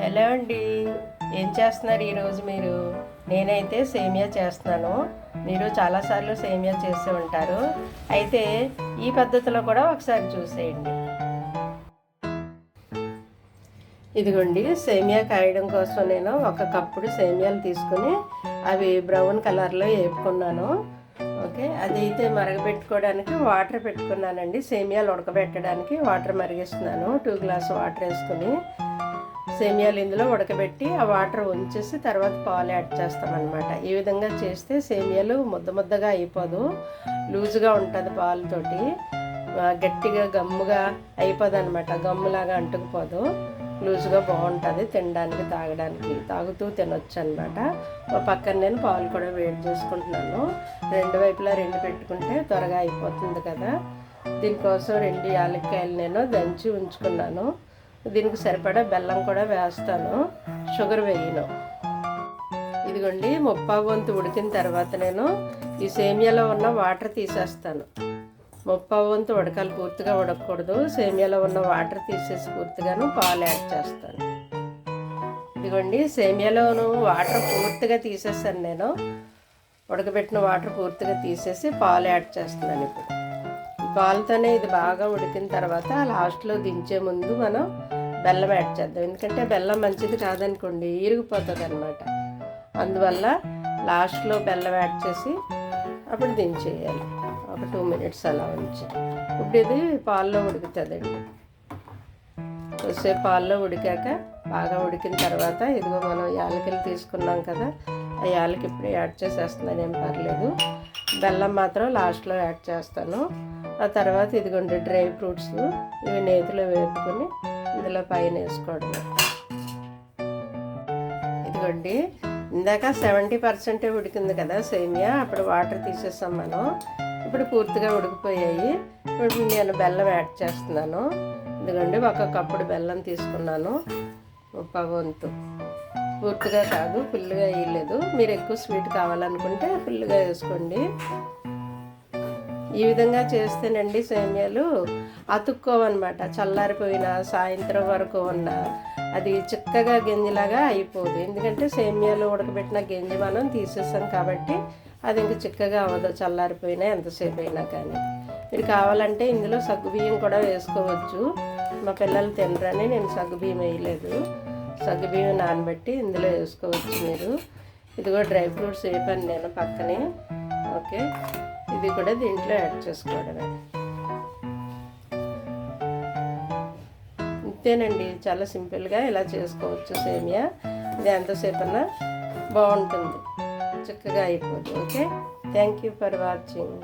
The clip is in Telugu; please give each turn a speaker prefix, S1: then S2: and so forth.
S1: హలో అండి. ఏం చేస్తున్నారు ఈరోజు మీరు? నేనైతే సేమియా చేస్తున్నాను. మీరు చాలాసార్లు సేమియా చేస్తూ ఉంటారు. అయితే ఈ పద్ధతిలో కూడా ఒకసారి చూసేయండి. ఇదిగోండి సేమియా కాయడం కోసం నేను ఒక కప్పుడు సేమియాలు తీసుకుని అవి బ్రౌన్ కలర్లో వేపుకున్నాను. ఓకే అదైతే మరగబెట్టుకోవడానికి వాటర్ పెట్టుకున్నానండి. సేమియాలు ఉడకబెట్టడానికి వాటర్ మరిగిస్తున్నాను. టూ గ్లాస్ వాటర్ వేసుకుని. సేమియాలు ఇందులో ఉడకబెట్టి ఆ వాటర్ ఉంచేసి తర్వాత పాలు యాడ్ చేస్తామన్నమాట. ఈ విధంగా చేస్తే సేమియాలు ముద్ద ముద్దగా అయిపోదు. లూజుగా ఉంటుంది పాలతోటి. గట్టిగా గమ్ముగా అయిపోదు అనమాట గమ్ములాగా అంటుకుపోదు. లూజుగా బాగుంటుంది తినడానికి తాగడానికి. తాగుతూ తినొచ్చు అనమాట పక్కన నేను పాలు కూడా వేడి చేసుకుంటున్నాను. రెండు వైపులా రెండు పెట్టుకుంటే త్వరగా అయిపోతుంది కదా. దీనికోసం రెండు యాలక్కాయలు నేను దంచి ఉంచుకున్నాను. దీనికి సరిపడా బెల్లం కూడా వేస్తాను షుగర్ వేయను. ఇదిగోండి ముప్పా వంతు ఉడికిన తర్వాత నేను ఈ సేమియాలో ఉన్న వాటర్ తీసేస్తాను. ముప్పా వంతు ఉడకాలి పూర్తిగా ఉడకకూడదు సేమియాలో ఉన్న వాటర్ తీసేసి పూర్తిగాను పాలు యాడ్ చేస్తాను. ఇదిగోండి సేమియాలోను వాటర్ పూర్తిగా తీసేస్తాను నేను. ఉడకబెట్టిన వాటర్ పూర్తిగా తీసేసి పాలు యాడ్ చేస్తున్నాను ఇప్పుడు. పాలతోనే ఇది బాగా ఉడికిన తర్వాత లాస్ట్లో దించే ముందు మనం బెల్లం యాడ్ చేద్దాం. ఎందుకంటే బెల్లం మంచిది కాదనుకోండి ఇరిగిపోతుంది అనమాట అందువల్ల లాస్ట్లో బెల్లం యాడ్ చేసి అప్పుడు దించేయాలి. ఒక టూ మినిట్స్ అలా ఉంచి. ఇప్పుడు ఇది పాల్లో ఉడుకుతుందండి. కొద్దిసేపు పాల్లో ఉడికాక బాగా ఉడికిన తర్వాత ఇదిగో మనం యాలకులు తీసుకున్నాం కదా ఆ యాలకి ఇప్పుడు యాడ్ చేసేస్తున్నాను ఏం పర్లేదు. బెల్లం మాత్రం లాస్ట్లో యాడ్ చేస్తాను. ఆ తర్వాత ఇదిగోండి డ్రై ఫ్రూట్స్ ఇవి నేతిలో వేపుకొని ఇందులో పైన వేసుకోవడం ఇదిగోండి ఇందాక సెవెంటీ పర్సెంటే ఉడికింది కదా సేమియా అప్పుడు వాటర్ తీసేసాం మనం. ఇప్పుడు పూర్తిగా ఉడికిపోయాయి. ఇప్పుడు నేను బెల్లం యాడ్ చేస్తున్నాను. ఇదిగోండి ఒక కప్పుడు బెల్లం తీసుకున్నాను. ముప్పై వంతు. పూర్తిగా కాదు ఫుల్గా వేయలేదు. మీరు ఎక్కువ స్వీట్ కావాలనుకుంటే ఫుల్గా వేసుకోండి. ఈ విధంగా చేస్తేనండి సేమ్యాలు అతుక్కోవన్నమాట. చల్లారిపోయిన సాయంత్రం వరకు ఉన్న అది చిక్కగా గింజలాగా అయిపోదు. ఎందుకంటే సేమ్యాలు ఉడకబెట్టిన గింజ మనం తీసేస్తాం కాబట్టి అది ఇంక చిక్కగా అవ్వదు చల్లారిపోయినా ఎంతసేపు అయినా కానీ. మీరు కావాలంటే ఇందులో సగ్గుబియ్యం కూడా వేసుకోవచ్చు. మా పిల్లలు తినరని నేను సగ్గుబియ్యం వేయలేదు. సగ్గుబియ్యం నానబెట్టి ఇందులో వేసుకోవచ్చు మీరు. ఇదిగో డ్రై ఫ్రూట్స్ వేపాను నేను పక్కనే. ఓకే. ఇది కూడా దీంట్లో యాడ్ చేసుకోవడమే. ఇంతేనండి చాలా సింపుల్గా ఇలా చేసుకోవచ్చు సేమియా. ఇది ఎంతసేపు అన్నా బాగుంటుంది. చక్కగా అయిపోతుంది okay? Thank you for watching